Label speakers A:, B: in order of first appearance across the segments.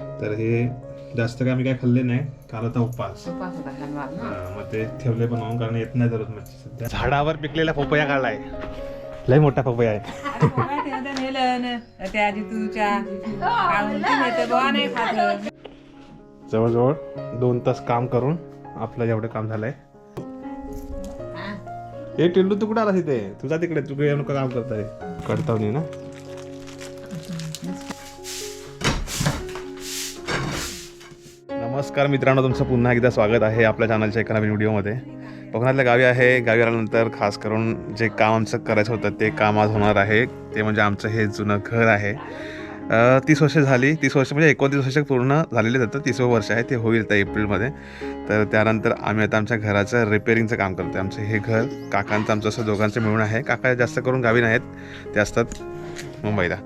A: तर हे जास्त काय आम्ही काय खाल्ले नाही. काल उपवास.
B: उपास
A: हा, मग ते ठेवले बनवून कारण येत नाही दररोज मच्छी सध्या. झाडावर पिकलेला पपया काढलाय. लय मोठा पपया आहे.
B: त्या बुवा नाही खात.
A: जवळजवळ दोन तास काम करून आपलं एवढं काम झालंय. हे. टिल्लू तू कुठं आला तिथे तुझा तिकडे तू येऊन का काम करताय. कडतावणी ना? नमस्कार मित्रांनो तुमचं पुन्हा एकदा स्वागत आहे आपल्या चॅनलच्या एका नवीन व्हिडिओमध्ये. कोकणातल्या गावी आहे गावी आल्यानंतर खास करून जे काम आमचं करायचं होतं ते काम आज होणार आहे. ते म्हणजे आमचं हे जुनं घर आहे. तीस वर्ष झाली तीस वर्ष म्हणजे एकोणतीस वर्ष पूर्ण झालेले जातं तिसवं वर्ष आहे ते होईल आता एप्रिलमध्ये. तर त्यानंतर आम्ही आता आमच्या घराचं रिपेअरिंगचं काम करतो आमचं हे घर काकांचं आमचं असं दोघांचं मिळून आहे. काका जास्त करून गावी नाहीत ते असतात. मुंबईला.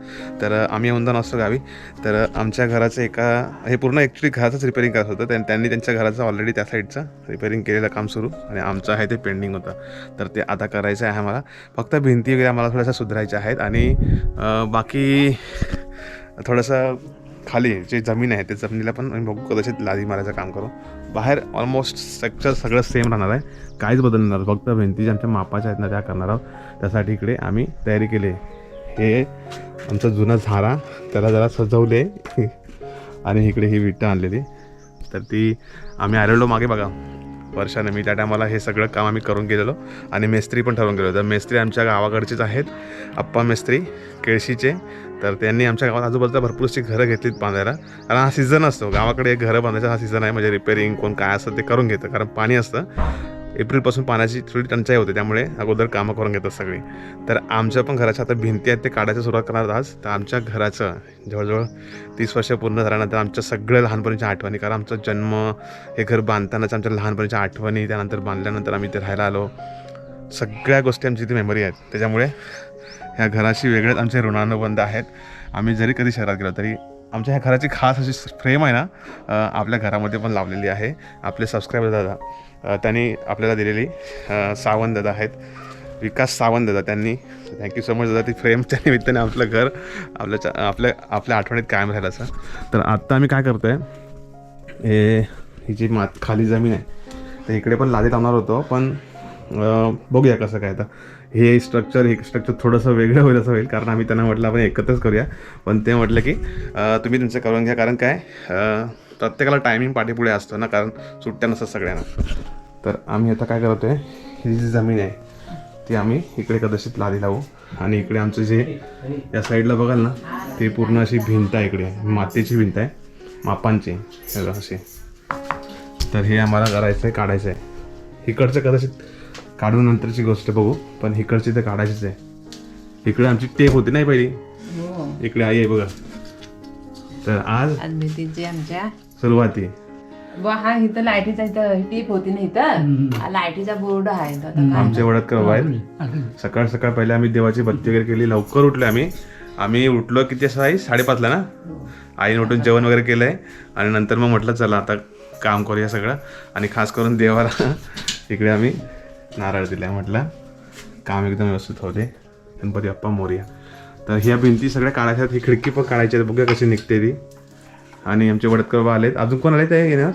A: तर आम्ही येऊन जाऊन असतो गावी. तर आमच्या घराचं एका हे पूर्ण ॲक्च्युली घराचंच रिपेअरिंग करत होतं. त्यां- त्यांनी त्यांच्या घराचं ऑलरेडी त्या साईडचं रिपेअरिंग केलेलं काम सुरू. आणि आमचं आहे ते पेंडिंग होतं. तर ते आता करायचं आहे आम्हाला. फक्त भिंती वगैरे आम्हाला थोड्याशा सुधारायच्या आहेत. आणि बाकी थोडंसं खाली जे जमीन आहे त्या जमिनीला पण आम्ही बघू. कदाचित लादी मारायचं काम करू. बाहेर ऑलमोस्ट स्ट्रक्चर सगळं सेम राहणार आहे. काहीच बदलणार फक्त भिंती ज्या आमच्या मापाच्या आहेत ना त्या करणार आहोत. त्यासाठी इकडे आम्ही तयारी केली आहे. हे आमचं जुनं झारा त्याला जरा सजवले. आणि इकडे ही विटा आणलेली. तर ती आम्ही आलेलो मागे बघा. वर्षाने मी त्या टायमाला हे सगळं काम आम्ही करून गेलेलो. आणि मेस्त्री पण ठरवून गेलो तर मेस्त्री आमच्या गावाकडचेच आहेत. अप्पा मेस्त्री केळशीचे. तर त्यांनी आमच्या गावात आजूबाजूला भरपूरशी घरं घेतलीत बांधायला. कारण हा सीझन असतो. गावाकडे एक घरं बांधायचा हा सीझन आहे. म्हणजे रिपेअरिंग कोण काय असतं ते करून घेतं. कारण पाणी असतं. एप्रिलपासून पाण्याची थोडी टंचाई होते त्यामुळे अगोदर कामं करून घेतात सगळी. तर आमच्या पण घराच्या आता भिंती आहेत ते काढायची सुरुवात करणार आज. तर आमच्या घराचं जवळजवळ तीस वर्ष पूर्ण झाल्यानंतर आमच्या सगळ्या लहानपणीच्या आठवणी कारण आमचा जन्म हे घर बांधतानाच आमच्या लहानपणीच्या आठवणी त्यानंतर बांधल्यानंतर आम्ही ते राहायला आलो. सगळ्या गोष्टी आमची इथे मेमरी आहेत. त्याच्यामुळे ह्या घराशी वेगळेच आमचे ऋणानुबंध आहेत. आम्ही जरी कधी शहरात गेलो तरी आमच्या ह्या घराची खास अशी फ्रेम आहे ना आपल्या घरामध्ये पण लावलेली आहे. आपले सबस्क्रायबर दादा. त्यांनी आपल्याला दिलेली सावंत दादा आहेत. विकास सावंत दादा त्यांनी. थँक्यू सो मच दादा ती फ्रेमच्या निमित्ताने आपलं घर आपल्या आपल्या आपल्या आठवणीत कायम राहिलं असं. तर आत्ता आम्ही काय करतो आहे हे ही जी मात खाली जमीन आहे तर इकडे पण लादीत आणणार होतो पण बघूया कसं काय आता. हे स्ट्रक्चर हे स्ट्रक्चर थोडंसं वेगळं होईल असं होईल कारण आम्ही त्यांना म्हटलं आपण एकत्रच करूया. पण ते म्हटलं की तुम्ही तुमचं करून घ्या कारण काय प्रत्येकाला टायमिंग पाठीपुढे असतो ना कारण सुट्ट्या नसतात सगळ्यांना. तर आम्ही आता काय करतो आहे ही जी जमीन आहे ती आम्ही इकडे कदाचित लादी लावू. आणि इकडे आमचं जे या साईडला बघाल ना ते पूर्ण अशी भिंत आहे इकडे मातीची भिंत आहे मापांची अशी. तर हे आम्हाला करायचं आहे काढायचं आहे इकडचं कदाचित काढून नंतरची गोष्ट बघू पण इकडची तर काढायचीच आहे. इकडे आमची टेप होती नाही पहिली?
B: हो.
A: इकडे आई आहे बघा. तर आज
B: आज आमच्या
A: सुरुवाती.
B: बुवा हा इथं लाईटीचा इथं टीप होती ना इथं? हा लाईटीचा बोर्ड आहे तो आता काय
A: आमचे वडत करव सकाळ सकाळ पहिले आम्ही देवाची बत्ती वगैरे केली. लवकर उठले आम्ही. आम्ही उठलो किती असं आई? साडेपाचला ना? आईने उठून जेवण वगैरे केलंय. आणि नंतर मग म्हटलं चला आता काम करूया सगळं. आणि खास करून देवाला इकडे आम्ही नारळ दिलाय म्हटलं. काम एकदम व्यवस्थित होते. गणपती बाप्पा मोर्या. तर ह्या भिंती सगळ्या काढायच्या आहेत. ही खिडकी पण काढायची आहे बघूया कशी निघते ती. आणि आमचे वडतकर आलेत. अजून कोण आले ते येणार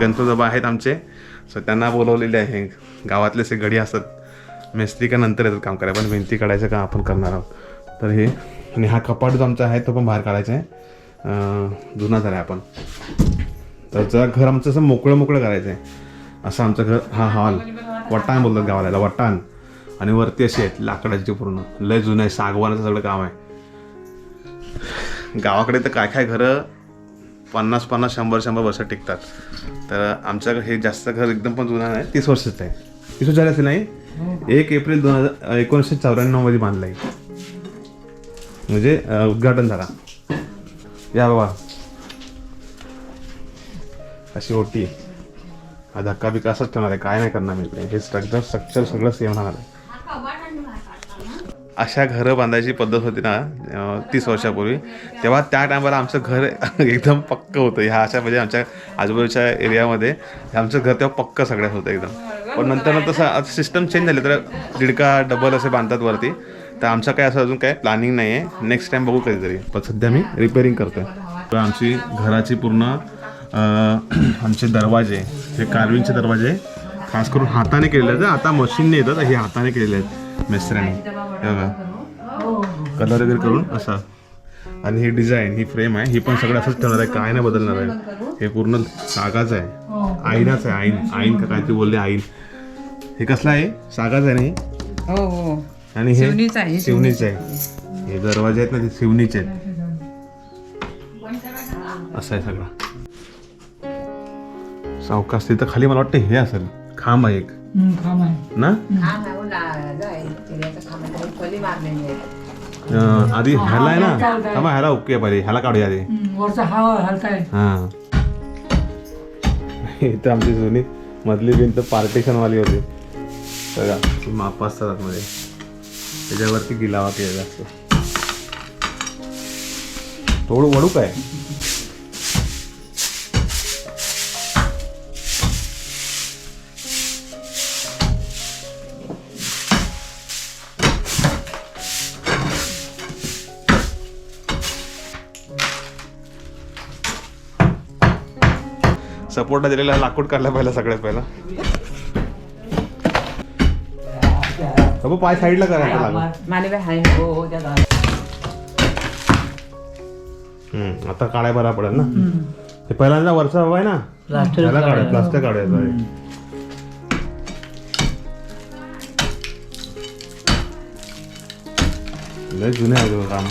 B: गणपती
A: बाबा आहेत आमचे. सो त्यांना बोलवलेले आहे. गावातले असे गडी असतात. मेस्त्री का नंतर येतात काम करायला. पण भिंती काढायचं काम आपण करणार आहोत. तर हे आणि हा कपाट जो आमचा आहे तो पण बाहेर काढायचा आहे. जुना झाला आहे आपण. तर जरा घर आमचं असं मोकळं मोकळं करायचं आहे असं आमचं घर हा हॉल. वटाण बोलतात गावाला वटाण. आणि वरती अशी आहेत लाकडाची पूर्ण. लय जुनं आहे सागवानाचं सगळं काम आहे. गावाकडे तर काय काय घरं पन्नास पन्नास शंभर शंभर वर्ष टिकतात. तर आमचं हे जास्त घर एकदम पण जुनं आहे तीस वर्षाचं आहे. तीस वर्ष झाले नाही? एक एप्रिल दोन हजार एकोणीसशे चौऱ्याण्णवमध्ये बांधलं आहे म्हणजे उद्घाटन झाला. या बाबा. अशी ओटी. हा धक्का बिक्का असंच ठेवणार आहे. काय नाही करणार मी. हे स्ट्रक्चर स्ट्रक्चर सगळं सेम राहणार आहे. अशा घरं बांधायची पद्धत होती ना तीस वर्षापूर्वी. तेव्हा त्या टायमाला आमचं घर एकदम पक्क होतं. ह्या अशा म्हणजे आमच्या आजूबाजूच्या एरियामध्ये आमचं घर तेव्हा पक्क सगळ्यात होतं एकदम. पण नंतर नंतर तसं सिस्टम चेंज झाली तर दीडका डबल असे बांधतात वरती. तर आमचं काय असं अजून काय प्लॅनिंग नाही आहे नेक्स्ट टाइम बघू कधीतरी. पण सध्या मी रिपेअरिंग करतो तर आमची घराची पूर्ण आमचे दरवाजे हे कार्विंगचे दरवाजे खास करून हाताने केलेले आहेत. आता मशीनने येतात हे हाताने केलेले आहेत. मिस्त्र्यांनी हे बघा. कलर वगैरे करून असा. आणि ही डिझाईन ही फ्रेम आहे. ही पण सगळं असंच ठेवणार आहे. काय नाही बदलणार आहे. हे पूर्ण सागाच आहे. आईनाच आहे. आईन. आईन का काहीतरी बोलले? आईन. हे कसलं आहे? सागाच आहे ना हे?
B: हो हो.
A: आणि हे
B: शिवणीच आहे,
A: शिवणीच आहे. हे दरवाजे आहेत ना ते शिवणीचे आहेत. असं आहे सगळं. सावकाश तिथं खाली मला वाटतं हे असेल. खांब आहे एक. ना आधी ह्याला आहे ना थांबा ह्याला ओके पाहिजे ह्याला काढूया आधी
C: हा
A: हा इथं आमची जुनी मधली भिंत पार्टिशन वाली होती बघा माप असतात आतमध्ये त्याच्यावरती गिलावा केलेला असतो थोडं वडू काय सपोर्टला दिलेला लाकूड काढला पहिला सगळ्यात पहिला. अबो, पाय साईडला करायचं लागलं. आता काढाय बरा पडेल ना? हे पहिल्यांदा वरचा हवा आहे ना?
C: प्लास्टर
A: त्याला काढाय प्लास्टर काढायचं आहे. लय जुने आहे तो काम.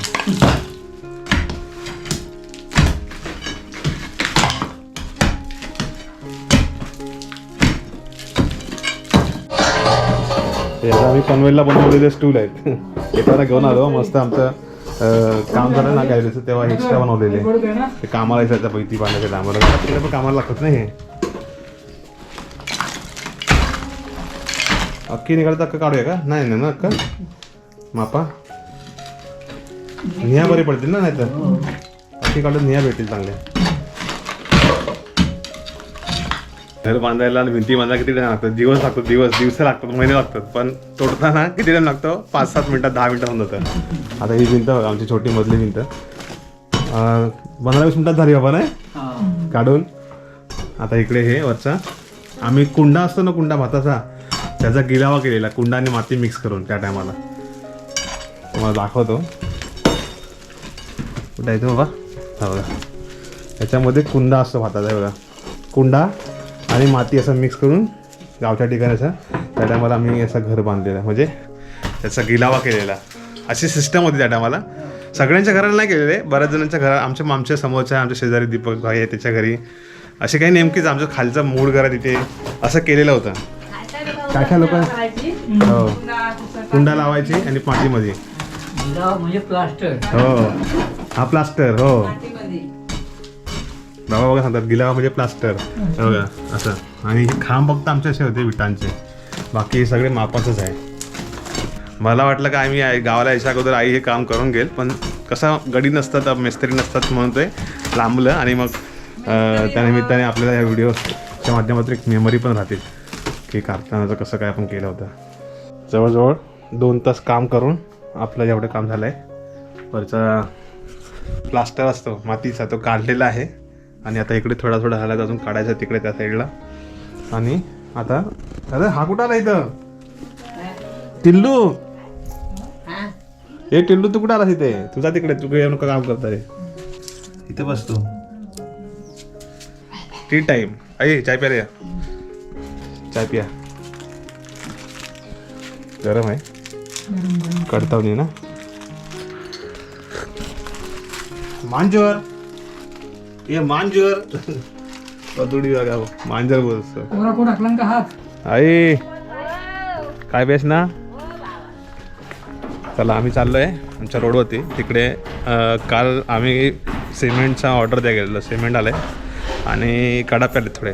A: हे आम्ही पनवेलला बनवलेले स्टूल आहेत येताना घेऊन आलो. मस्त आमचं काम झालं ना काय तेव्हा एक्स्ट्रा बनवलेले. ते कामाला यायचं पैती पाण्याच्या आम्हाला तिकडे पण कामाला लागत नाही हे. अख्खी निघाली तर काढूया का? नाही ना ना अक्का. मापा. निया बरी पडतील ना नाही तर अख्खी काढून निया भेटतील चांगल्या. घर बांधायला आणि भिंती बांधायला किती टाइम लागतात? दिवस लागतो दिवस दिवस लागतात महिने लागतात. पण तोडताना किती टाइम लागतो? पाच सात मिनिटात दहा मिनिटं होऊन जातं. आता ही भिंत बघा, आमची छोटी मधली भिंत. पंधरा वीस मिनिटात झाली बाबा नाही?
C: हा.
A: काढून. आता इकडे हे वरचा. आम्ही कुंडा असतो ना कुंडा भाताचा? त्याचा गिलावा केलेला कुंडा आणि माती मिक्स करून त्या टायमाला. तुम्हाला दाखवतो. कुठं आहे तो बाबा? हा बघा. त्याच्यामध्ये कुंडा असतो भाताचा बघा. कुंडा आणि माती असं मिक्स करून गावच्या ठिकाणी असं त्या टायमाला आम्ही असं घर बांधलेलं. म्हणजे त्याचा गिलावा केलेला. अशी सिस्टम होती त्या टायमाला सगळ्यांच्या घराला नाही केलेले बऱ्याच जणांच्या घरा आमच्या आमच्या समोरच्या आमच्या शेजारी दीपक भाई आहे त्याच्या घरी. असे काही नेमकीच आमचं खालचं मूळ घरा तिथे असं केलेलं होतं. काय काय लोक हो. कुंडा लावायची आणि
C: गिलावा म्हणजे प्लास्टर.
A: हो. हा प्लास्टर हो. बाबा बघा सांगतात गिलावा म्हणजे प्लास्टर बघा असं. आणि हे खांब फक्त आमचे असे होते विटांचे. बाकी हे सगळे मापाचंच आहे. मला वाटलं का आम्ही आई- गावाला यायच्या अगोदर आई हे काम करून घेईल पण कसं गडी नसतात मिस्त्री नसतात म्हणून ते लांबलं आणि मग त्यानिमित्ताने त्या निमित्ताने आपल्याला या व्हिडिओच्या माध्यमातून एक मेमरी पण राहतील की कारखान्याचं कसं काय आपण केलं होतं. जवळजवळ दोन तास काम करून आपलं एवढं काम झालं आहे वरचा प्लास्टर असतो मातीचा तो काढलेला आहे. आणि आता इकडे थोडा थोडा झाला अजून काढायचा तिकडे त्या साईडला आणि आता अरे हा कुठं आला इथं? टिल्लू! हे टिल्लू तू कुठं आला तिथे तुझा तिकडे तू येऊ नका काम करता रे. इथे बसतो टी टाइम आई चाय प्या रे. चाय पिया. गरम आहे. कडतावनी ना? मांजर! ये मांजर। पतुडी बघा मांजर बोलतो
C: कोरा कोण टाकला का हात
A: आई। काय बेस ना चला आम्ही चाललो आहे आमच्या रोडवरती. तिकडे काल आम्ही सिमेंटचा ऑर्डर द्या गेलेलं. सिमेंट आलं आहे आणि कडा प्याले थोडे.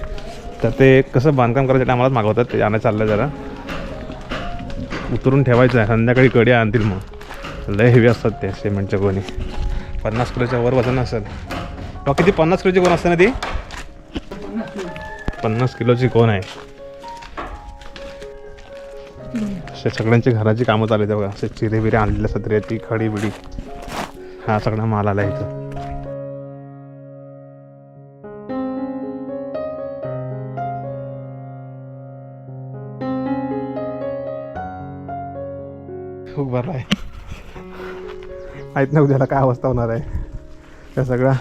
A: तर ते कसं बांधकाम करायचं आम्हालाच मागवतात. ते आणायला चाललं जरा. उतरून ठेवायचं आहे. संध्याकाळी कडी आणतील मग. लय हेवी असतात ते सिमेंटच्या कोणी पन्नास किलोच्या वर वजन असेल. डॉक्टर किती? पन्नास किलोची कोण असते ना ती? पन्नास किलोची कोण आहे? सगळ्यांची घराची कामं चालू आहेत बघा. असे चिरे बिरे आणलेले सत्र्याची खडी बिडी. हा सगळा माल आला इथं. खूप बरं आहे. ना उद्याला काय अवस्था होणार आहे? त्या सगळ्या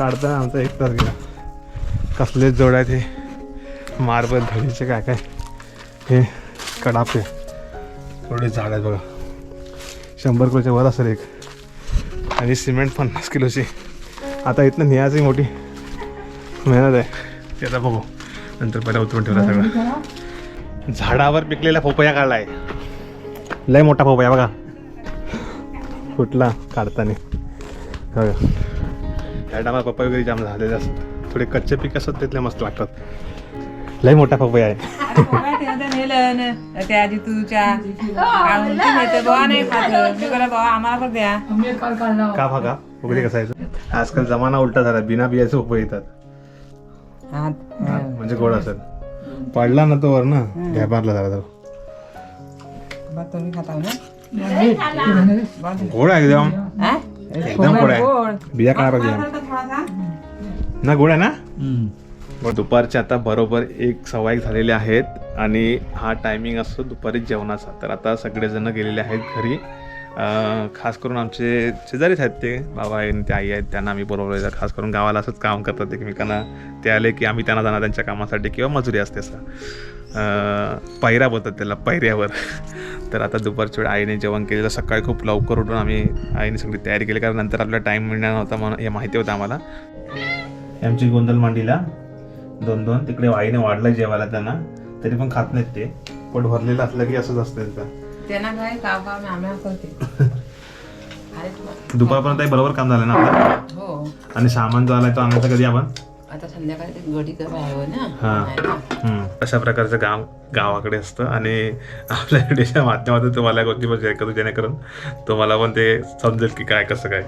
A: काढताना आमचा एक तास गेला. कसलेच जोड आहेत हे? मार्बल धडीचे काय काय? हे कडापे. थोडे झाड आहेत बघा. शंभर किलोच्या वर असेल एक. आणि सिमेंट पन्नास किलोची. आता इथनं न्यायची मोठी. मेहनत आहे. ते आता बघू. नंतर पहिला उतरून ठेवला सगळं. झाडावर पिकलेला पोपया काढलाय. लय मोठा पोपया बघा. फुटला काढताना. बघा. या टायमाला पपई वगैरे जाम झालेले असतात. थोडे कच्चे पीक असतात तिथले मस्त लागतात. लय मोठा पपया आहे.
B: त्या तर
A: का भागा वगैरे कसं आहे आजकाल जमाना उलटा झाला बिना बियाचे पपई येतात. म्हणजे गोड असेल. पडला ना तो वर ना घ्या मारला झाला तो
B: तुम्ही खाता ना?
A: गोड आहे एकदम? एकदम गोड आहे. बिया काय पाहिजे ना गोड आहे ना मग दुपारचे आता बरोबर एक एक झालेले आहेत आणि हा टायमिंग असतो दुपारी जेवणाचा. तर आता सगळेजण गेलेले आहेत घरी. खास करून आमचे शेजारीच आहेत ते. बाबा आहे आणि ते आई आहेत त्यांना आम्ही बोलवलं खास करून गावाला असंच काम करतात एकमेकांना. ते आले की आम्ही त्यांना जाणार त्यांच्या कामासाठी किंवा मजुरी असते असं. पायऱ्या बोलतात त्याला पायऱ्यावर तर आता दुपारच्या वेळी आईने जेवण केलेलं. सकाळी खूप लवकर उठून आम्ही आईने सगळी तयारी केली. कारण नंतर आपल्याला टाईम मिळणार नव्हता म्हणून हे माहिती होतं आम्हाला. आमची गोंधळ मांडीला. दोन दोन. तिकडे आईने वाढलं जेवायला त्यांना. तरी पण खात नाहीत ते. पोट भरलेलं असलं की असंच असतं त्यांचं
B: त्यांना काय आम्ही करते.
A: दुपारपर्यंत बरोबर काम झालं ना आपलं?
B: हो.
A: आणि सामान जो आलाय तो आणायचा कधी आपण?
B: आता संध्याकाळी ते गडी कर आहे ना.
A: हा. अशा प्रकारचं गाव गावाकडे असतं. आणि आपल्या व्हिडिओच्या माध्यमातून तुम्हाला गोष्टी पण शेअर करू जेणेकरून तुम्हाला पण ते समजेल की काय कसं काय.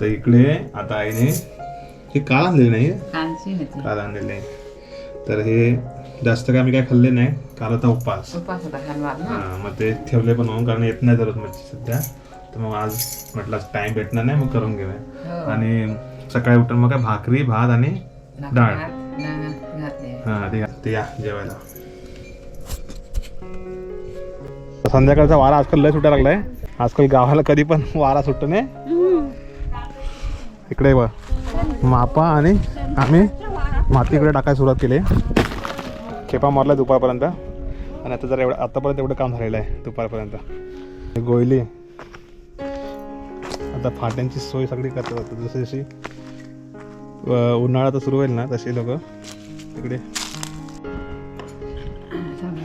A: तर इकडे आता आईने हे काल आणलेलं नाही
B: कांची होती.
A: काल आणलेलं आहे. तर हे जास्त काय आम्ही काय खाल्ले नाही. काल होता उपवास
B: उपास होता शनिवार ना?
A: हा, मग ते ठेवले पण म्हणून कारण येत नाही दररोज मच्छी सध्या. तर मग आज म्हटलं टाइम भेटणार नाही मग करून घेऊया.
B: हो.
A: आणि सकाळी उठून मग काय भाकरी भात आणि डाळ.
B: घातले.
A: हा ते ते या जेवायला. संध्याकाळचा वारा आजकाल लय सुटायला लागलाय. आजकाल गावाला कधी पण वारा सुटतो नाही. इकडे बघ. मापा आणि आम्ही माती इकडे टाकायला सुरुवात केली. खेपा मारला दुपारपर्यंत. आणि आता जर एवढं आतापर्यंत एवढं काम झालेलं आहे दुपारपर्यंत. गोयली. आता फाट्यांची सोय सगळी करतात आता. जशी जशी उन्हाळा तर सुरू होईल ना तसे लोक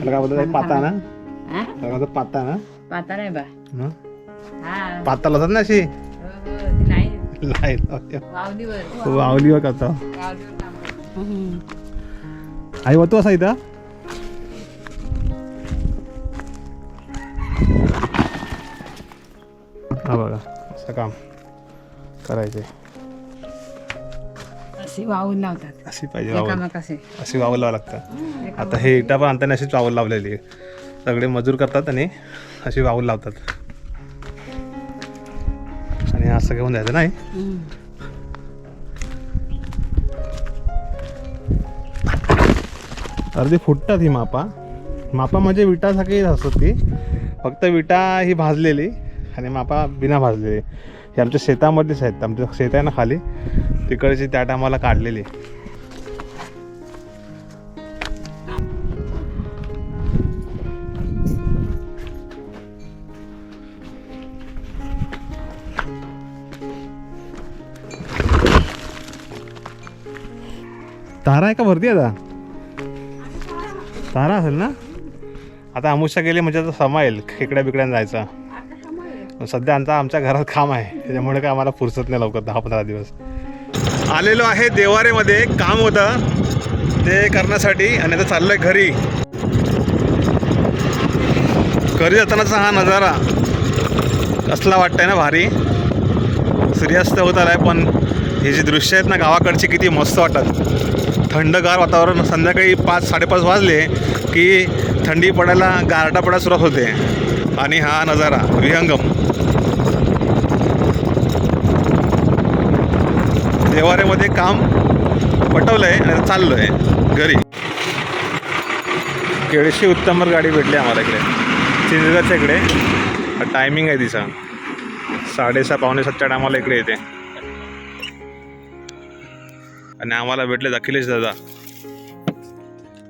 A: काय बोलतात? पाता ना. पाता ना.
B: पाता नाही बा.
A: पाता लावतात ना अशी?
B: ती नाही
A: लाइट
B: वावलीवर
A: वावलीवर करता
B: वावलीवर काम करते.
A: आई होतो असा इथं? हा बघा असं काम करायचे
B: अशी वावून लावतात.
A: अशी पाहिजे वावल अशी वावल लावा लागतं आता हे इटा पण आणताना अशीच वावल लावलेली आहे. सगळे मजूर करतात आणि अशी वावल लावतात. आणि असं घेऊन जायचं नाही. अर्धी फुटतात ही मापा. मापा म्हणजे विटासारखी असतात ती. फक्त विटा ही भाजलेली आणि मापा बिना भाजलेली. ही आमच्या शेतामध्येच आहेत. आमच्या शेत आहे ना खाली. तिकडची त्या टायमाला काढलेली. तारा आहे का भरती आता? तारा असेल ना? आता अमुषा गेली म्हणजे आता समाईल खेकड्या बिकड्यानं जायचा. सध्या आमचा आमच्या घरात काम आहे. त्याच्यामुळे काय आम्हाला फुरसत नाही लवकर दहा पंधरा दिवस. आलेलो आहे देवारेमध्ये. काम होतं. ते करण्यासाठी. आणि आता आहे घरी. घरी जातानाचा हा नजारा. कसला वाटतंय ना भारी. सूर्यास्त होत आलाय पण हे जी दृश्य आहेत ना गावाकडची किती मस्त वाटतात. थंडगार वातावरण संध्याकाळी पाच साडेपाच वाजले की थंडी पडायला गारटा पडायला सुरुवात होते. आणि हा नजारा विहंगम. देवाऱ्यामध्ये काम पटवलं आहे आणि चाललं आहे घरी. केळशी उत्तमर गाडी भेटली आम्हाला इकडे. सिंधुदुर्गच्या इकडे. टायमिंग आहे तिचा. साडेसहा पावणे सातच्या टायमाला इकडे येते. आणि आम्हाला भेटले अखिलेश दादा.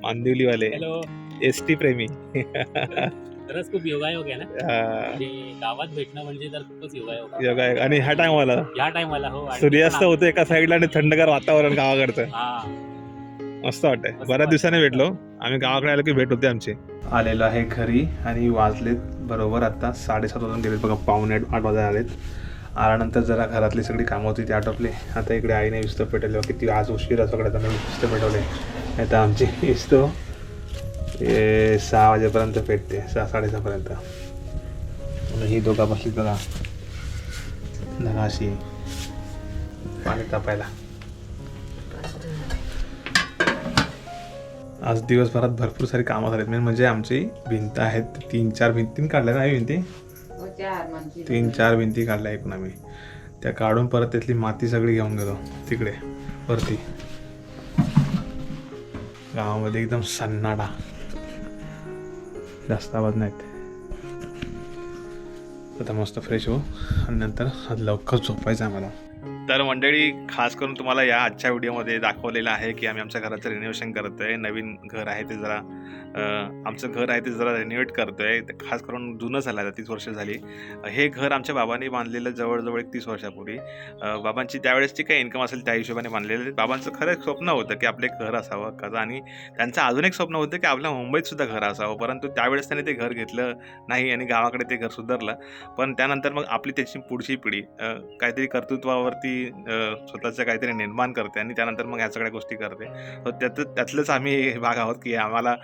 A: मांदिवलीवाले.
D: हॅलो
A: एस टी प्रेमी.
D: खरंच खूप योगायोग आहे ना? म्हणजे गावात भेटणं म्हणजे तर खूपच योगायोग आहे.
A: योगा आहे. आणि ह्या टायमाला
D: या टायमाला हो.
A: सूर्यास्त होतं एका साईडला आणि थंडगार वातावरण गावाकडचं.
D: हा.
A: मस्त वाटतंय. बऱ्याच दिवसाने. भेटलो. आम्ही गावाकडे आलो की भेट होते आमची. आलेलो आहे घरी आणि वाजलेत बरोबर आता साडेसात वाजून गेलेत बघा पावणे आठ आठ वाजायला आलेत. आल्यानंतर जरा घरातली सगळी कामं होती ती आटोपली. आता इकडे आईने विस्त पेटवले. किती आज उशिरा सगळ्यात आम्ही विस्त पेटवले. आता आमची विस्तो हे सहा वाजेपर्यंत पेटते सहा साडेसहापर्यंत. ही दोघा बसली बघा नगाशी पाणी तापायला. आज दिवसभरात भरपूर सारी कामं झालीत. मेन म्हणजे आमची भिंत आहेत तीन चार भिंतीन काढल्या ना भिंती
B: चार.
A: तीन चार भिंती काढल्या एकूण आम्ही. त्या काढून परत त्यातली माती सगळी घेऊन गेलो. तिकडे वरती. गावामध्ये एकदम सन्नाटा. जास्त आवाज नाहीत. आता मस्त फ्रेश हो. आणि नंतर आज लवकर झोपायचं आम्हाला. तर मंडळी खास करून तुम्हाला या आजच्या व्हिडिओमध्ये दाखवलेलं आहे की आम्ही आमच्या घराचं रिनोव्हेशन करतोय. नवीन घर आहे ते जरा आमचं घर आहे ते जरा रिनोव्हेट करतोय. ते खास करून जुनं झालं आता तीस वर्ष झाली. हे घर आमच्या बाबांनी बांधलेलं जवळजवळ एक तीस वर्षापूर्वी. बाबांची त्यावेळेसची काही इन्कम असेल त्या हिशोबाने बांधलेलं बाबांचं खरं एक स्वप्न होतं की आपलं एक घर असावं कसं आणि त्यांचं अजून एक स्वप्न होतं की आपल्या मुंबईत सुद्धा घर असावं. परंतु त्यावेळेस त्यांनी ते घर घेतलं नाही आणि गावाकडे ते घर सुधारलं. पण त्यानंतर मग आपली त्याची पुढची पिढी काहीतरी कर्तृत्वावरती अं, स्वतःचं काहीतरी निर्माण करते आणि त्यानंतर मग ह्या सगळ्या गोष्टी करते. तर त्यात त्यातलंच आम्ही भाग आहोत की आम्हाला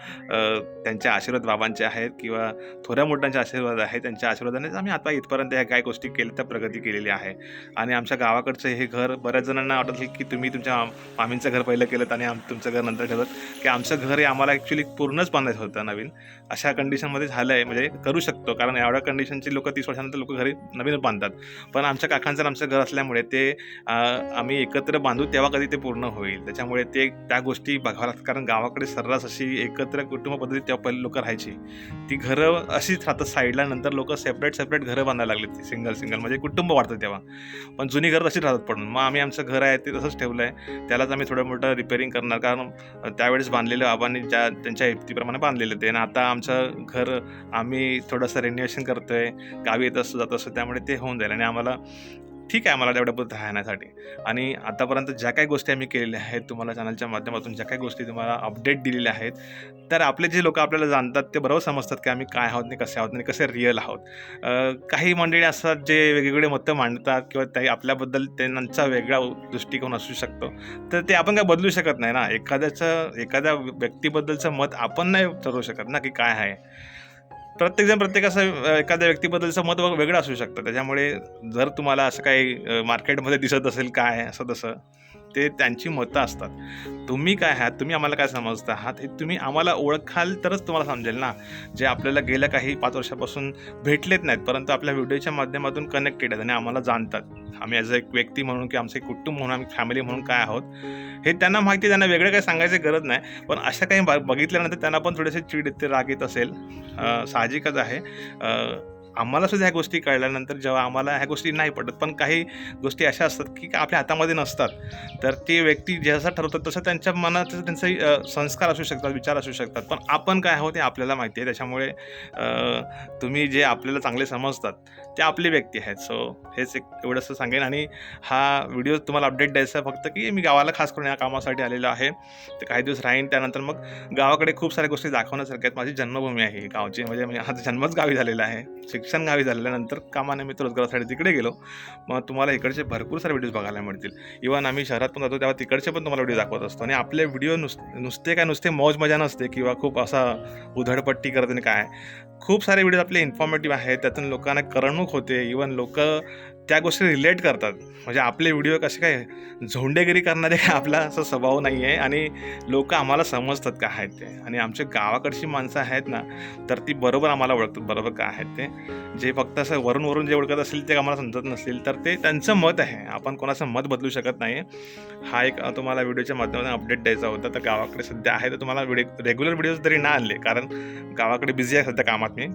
A: त्यांच्या आशीर्वाद बाबांचे आहेत किंवा थोड्या मोठ्यांचे आशीर्वाद आहेत त्यांच्या आशीर्वादानेच आम्ही आता इथपर्यंत ह्या काय गोष्टी केल्या त्या प्रगती केलेली आहे. आणि आमच्या गावाकडचं हे घर बऱ्याच जणांना वाटत की तुम्ही तुमच्या मामींचं घर पहिलं केलं आणि आम तुमचं घर नंतर ठेवत की आमचं घर हे आम्हाला ॲक्च्युली पूर्णच बांधायचं होतं नवीन. अशा कंडिशनमध्ये झालं आहे म्हणजे करू शकतो. कारण एवढ्या कंडिशनची लोक तीस वर्षानंतर लोक घरी नवीनच बांधतात. पण आमच्या काकांचं आमचं घर असल्यामुळे ते आम्ही एकत्र बांधू तेव्हा कधी ते पूर्ण होईल. त्याच्यामुळे ते त्या गोष्टी बघाव्या लागतात कारण गावाकडे सर्रास अशी एकत्र कुटुंब पद्धती तेव्हा पहिले लोक राहायची. ती घरं अशीच राहतात साईडला नंतर लोक सेपरेट सेपरेट घरं बांधायला लागली सिंगल सिंगल म्हणजे कुटुंब वाढतं तेव्हा. पण जुनी घरं तशीच राहतात पडून मग आम्ही आमचं घर आहे ते तसंच ठेवलं आहे त्यालाच आम्ही थोडं मोठं रिपेअरिंग करणार. कारण त्यावेळेस बांधलेलं बाबांनी ज्या त्यांच्या हिप्तीप्रमाणे बांधलेलं ते. आणि आता आमचं घर आम्ही थोडंसं रिन्युएशन करतोय. गावी येत असतो जात असतो. त्यामुळे ते होऊन जाईल. आणि आम्हाला ठीक आहे मला तेवढ्यापुरतं राहण्यासाठी. आणि आतापर्यंत ज्या काही गोष्टी आम्ही केलेल्या आहेत तुम्हाला चॅनलच्या माध्यमातून ज्या काही गोष्टी तुम्हाला अपडेट दिलेल्या आहेत तर आपले जे लोक आपल्याला जाणतात ते बरोबर समजतात की आम्ही काय आहोत आणि कसे आहोत आणि कसे रिअल आहोत. काही मंडळी असतात जे वेगवेगळे मतं मांडतात किंवा ते आपल्याबद्दल त्यांचा वेगळा दृष्टिकोन असू शकतो. तर ते आपण काय बदलू शकत नाही ना? एखाद्याचं एखाद्या व्यक्तीबद्दलचं मत आपण नाही ठरवू शकत ना की काय आहे? प्रत्येकजण प्रत्येकाचं एखाद्या व्यक्तीबद्दलचं मत वेगळं असू शकतं. त्याच्यामुळे जर तुम्हाला असं काही मार्केटमध्ये दिसत असेल काय असं तसं ते त्यांची मतं असतात. तुम्ही काय आहात? तुम्ही आम्हाला काय समजता आहात? हे तुम्ही आम्हाला ओळखाल तरच तुम्हाला समजेल ना? जे आपल्याला गेल्या काही पाच वर्षापासून भेटलेत नाहीत परंतु आपल्या व्हिडिओच्या माध्यमातून कनेक्टेड आहेत आणि आम्हाला जाणतात. आम्ही ॲज अ एक व्यक्ती म्हणून की आमचे कुटुंब म्हणून आम्ही फॅमिली म्हणून काय आहोत? हे त्यांना माहिती त्यांना वेगळं काही सांगायची गरज नाही. पण अशा काही बा- बघितल्यानंतर त्यांना पण थोडेसे चिड येते राग येत असेल. साहजिकच आहे. आम्हाला सुद्धा ह्या गोष्टी कळल्यानंतर जेव्हा आम्हाला ह्या गोष्टी नाही पडत पण काही गोष्टी अशा असतात की आपल्या हातामध्ये नसतात तर ते व्यक्ती जसं ठरवतात तसं त्यांच्या मनात त्यांचे संस्कार असू शकतात विचार असू शकतात. पण आपण काय आहोत हे आपल्याला माहिती आहे त्याच्यामुळे तुम्ही जे आपल्याला चांगले समजतात ते आपली व्यक्ती आहेत. सो हेच एक एवढंसं सांगेन. आणि हा व्हिडिओ तुम्हाला अपडेट द्यायचा आहे फक्त की मी गावाला खास करून या कामासाठी आलेलो आहे. तर काही दिवस राहीन त्यानंतर मग गावाकडे खूप साऱ्या गोष्टी दाखवण्यासारख्या आहेत. माझी जन्मभूमी आहे गावची. म्हणजे, म्हणजे मी माझा जन्मच गावी झालेला आहे. शिक्षण गावी झाल्यानंतर कामानिमित्त रोजगारासाठी तिकडे गेलो. मग तुम्हाला इकडचे भरपूर सारे व्हिडिओज बघायला मिळतील. इव्हन आम्ही शहरात पण जातो तेव्हा तिकडचे पण तुम्हाला व्हिडिओ दाखवत असतो. आणि आपले व्हिडिओ नुस नुसते काय नुसते मौज मजा नसते किंवा खूप असा उधळपट्टी करत आणि काय. खूप सारे व्हिडिओ आपले इन्फॉर्मेटिव्ह आहेत त्यातून लोकांना करमणूक होते. इवन लोक त्या गोष्टी रिलेट करतात. म्हणजे आपले व्हिडिओ कसे काय झोंडेगिरी करणारे काय आपला असा स्वभाव नाही आहे आणि लोक आम्हाला समजतात का आहेत ते. आणि आमच्या गावाकडची माणसं आहेत ना तर ती बरोबर आम्हाला ओळखतात बरोबर का आहेत ते. जे फक्त असं वरून वरून जे ओळखत असेल ते आम्हाला समजत नसतील तर ते त्यांचं मत आहे. आपण कोणाचं मत बदलू शकत नाही. हा एक तुम्हाला व्हिडिओच्या माध्यमातून अपडेट द्यायचा होता तर गावाकडे सध्या आहे तर तुम्हाला व्हिडिओ रेग्युलर व्हिडिओज तरी ना आणले कारण गावाकडे बिझी आहे सध्या कामात मी.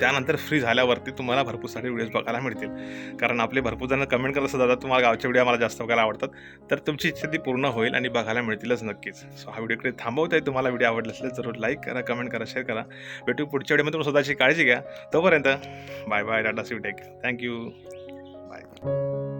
A: त्यानंतर फ्री झाल्यावरती तुम्हाला भरपूर सारे व्हिडिओज बघायला मिळतील. कारण आपले भरपूर जण कमेंट करत असतात दादा तुम्हाला गावचे व्हिडिओ मला जास्त बघायला आवडतात. तर तुमची इच्छा ती पूर्ण होईल आणि बघायला मिळतीलच नक्कीच. सो हा व्हिडिओकडे थांबवत आहे तुम्हाला व्हिडिओ आवडला असेल जरूर लाईक करा कमेंट करा शेअर करा. भेटू पुढच्या व्हिडिओमध्ये तुम्ही स्वतःची काळजी घ्या. तोपर्यंत bye bye tata see take thank you bye